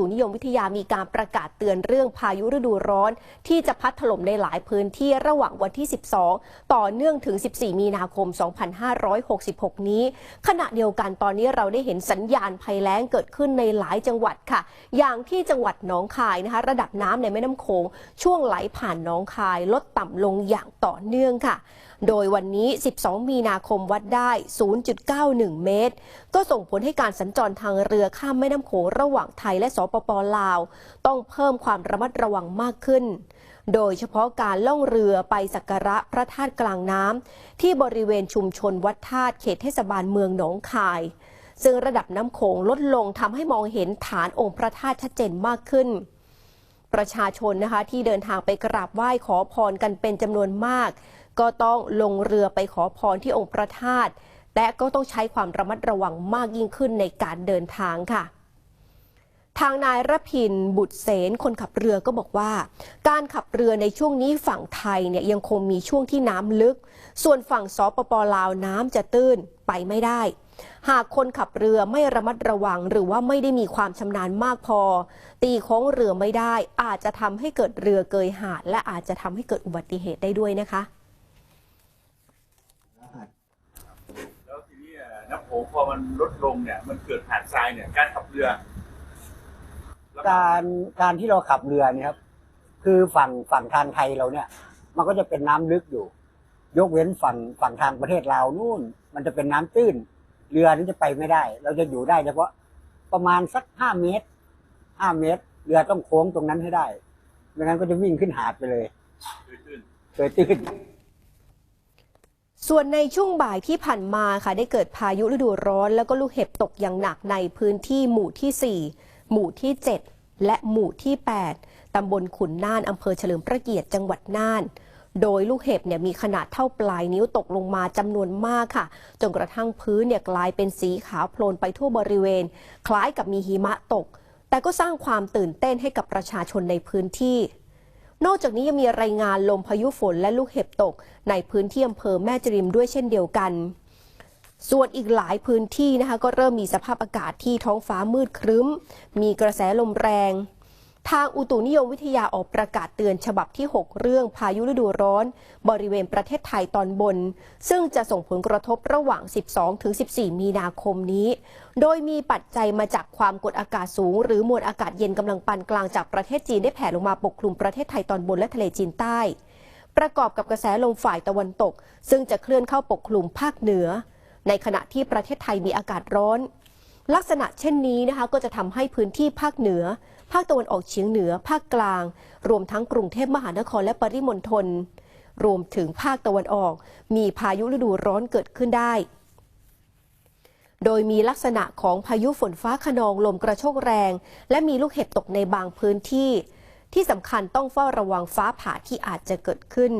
ศูนย์นิยมวิทยามีการประกาศเตือนเรื่องพายุฤดูร้อน ที่จะพัดถล่มในหลายพื้นที่ระหว่างวันที่ 12 ต่อเนื่องถึง 14 มีนาคม 2566 นี้ ขณะเดียวกันตอนนี้เราได้เห็นสัญญาณภัยแล้งเกิดขึ้นในหลายจังหวัดค่ะ อย่างที่จังหวัดหนองคายนะคะ ระดับน้ำในแม่น้ำโขงช่วงไหลผ่านหนองคายลดต่ำลงอย่างต่อเนื่องค่ะ โดยวันนี้ 12 มีนาคมวัดได้ 0.91 เมตร ก็ส่งผลให้การสัญจรทางเรือข้ามแม่น้ำโขงระหว่างไทยและสปปลาว ต้องเพิ่มความระมัดระวังมากขึ้น โดยเฉพาะการล่องเรือไปสักการะพระธาตุกลางน้ำที่บริเวณชุมชนวัดธาตุเขตเทศบาลเมืองหนองคายซึ่งระดับน้ำโขงลดลงทำให้มองเห็นฐานองค์พระธาตุชัดเจนมากขึ้น ประชาชนนะคะที่เดินทางไปกราบไหว้ขอพรกันเป็นจำนวนมาก ก็ต้องลงเรือไปขอพรที่องค์พระธาตุและก็ต้องใช้ความระมัดระวังมากยิ่งขึ้นในการเดินทางค่ะ ทางนายรพินบุตรเสนคนขับเรือก็บอกว่า การขับเรือในช่วงนี้ฝั่งไทยเนี่ยยังคงมีช่วงที่น้ำลึก ส่วนฝั่งสปปลาวน้ำจะตื้นไปไม่ได้หากคนขับเรือไม่ระมัดระวังหรือว่าไม่ได้มีความชำนาญมากพอ ตีโค้งเรือไม่ได้ อาจจะทำให้เกิดเรือเกยหาด และอาจจะทำให้เกิดอุบัติเหตุได้ด้วยนะคะ แล้วทีนี้อะน้ำโข งพอมันลดลงเนี่ย มันเกิดหาดทรายเนี่ย การขับเรือแล้วการการที่เราขับเรือเนี่ยครับ คือฝั่งฝั่งทางไทยเราเนี่ย มันก็จะเป็นน้ำลึกอยู่ ยกเว้นฝั่งฝั่งทางประเทศลาวนู่น มันจะเป็นน้ำตื้น เรือนั้นจะไปไม่ได้ เราจะอยู่ได้เฉพาะประมาณสักห้าเมตรห้าเมตร เรือต้องโค้งตรงนั้นให้ได้ไม่งั้นก็จะวิ่งขึ้นหาดไปเลยเกิดขึ้นเกิดตื้น ส่วนในช่วงบ่ายที่ผ่านมาค่ะได้เกิดพายุฤดูร้อน แล้วก็ลูกเห็บตกอย่างหนักในพื้นที่หมู่ที่ 4 หมู่ที่ 7 และหมู่ที่ 8 ตำบลขุนน่านอำเภอเฉลิมพระเกียรติจังหวัดน่าน โดยลูกเห็บเนี่ยมีขนาดเท่าปลายนิ้วตกลงมาจำนวนมากค่ะ จนกระทั่งพื้นเนี่ยกลายเป็นสีขาวโพลนไปทั่วบริเวณ คล้ายกับมีหิมะตก แต่ก็สร้างความตื่นเต้นให้กับประชาชนในพื้นที่ นอกจากนี้ยังมีรายงานลมพายุฝนและลูกเห็บตก ในพื้นที่อำเภอแม่จริมด้วยเช่นเดียวกัน ส่วนอีกหลายพื้นที่นะคะก็เริ่มมีสภาพอากาศที่ท้องฟ้ามืดครึ้ม มีกระแสลมแรง ทางอุตุนิยมวิทยาออกประกาศเตือนฉบับที่ 6 เรื่องพายุฤดูร้อน บริเวณประเทศไทยตอนบน ซึ่งจะส่งผลกระทบระหว่าง 12ถึง14 มีนาคมนี้ โดยมีปัจจัยมาจากความกดอากาศสูง หรือมวลอากาศเย็นกำลังปานกลางจากประเทศจีนได้แผ่ลงมาปกคลุมประเทศไทยตอนบนและทะเลจีนใต้ ประกอบกับกระแสลมฝ่ายตะวันตก ซึ่งจะเคลื่อนเข้าปกคลุมภาคเหนือ ในขณะที่ประเทศไทยมีอากาศร้อน ลักษณะเช่นนี้นะคะก็จะทำให้พื้นที่ภาคเหนือ ภาคตะวันออกเฉียงเหนือ ภาคกลาง รวมทั้งกรุงเทพมหานครและปริมณฑล รวมถึงภาคตะวันออก มีพายุฤดูร้อนเกิดขึ้นได้ โดยมีลักษณะของพายุฝนฟ้าขนองลมกระโชกแรง และมีลูกเห็บตกในบางพื้นที่ ที่สำคัญต้องเฝ้าระวังฟ้าผ่าที่อาจจะเกิดขึ้น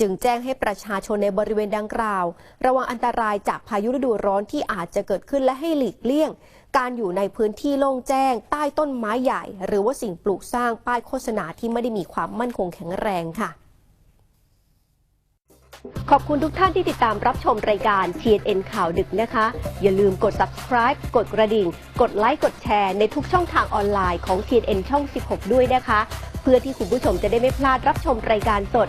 จึงแจ้งให้ประชาชนในบริเวณดังกล่าว ระวังอันตรายจากพายุฤดูร้อนที่อาจจะเกิดขึ้นและให้หลีกเลี่ยง การอยู่ในพื้นที่โล่งแจ้ง ใต้ต้นไม้ใหญ่ หรือว่าสิ่งปลูกสร้างป้ายโฆษณาที่ไม่ได้มีความมั่นคงแข็งแรงค่ะ ขอบคุณทุกท่านที่ติดตามรับชมรายการ TNN ข่าวดึกนะคะ อย่าลืมกด subscribe กดกระดิ่ง กดไลค์กดแชร์ในทุกช่องทางออนไลน์ของ TNN ช่อง 16 ด้วยนะคะ เพื่อที่คุณผู้ชมจะได้ไม่พลาดรับชมรายการสด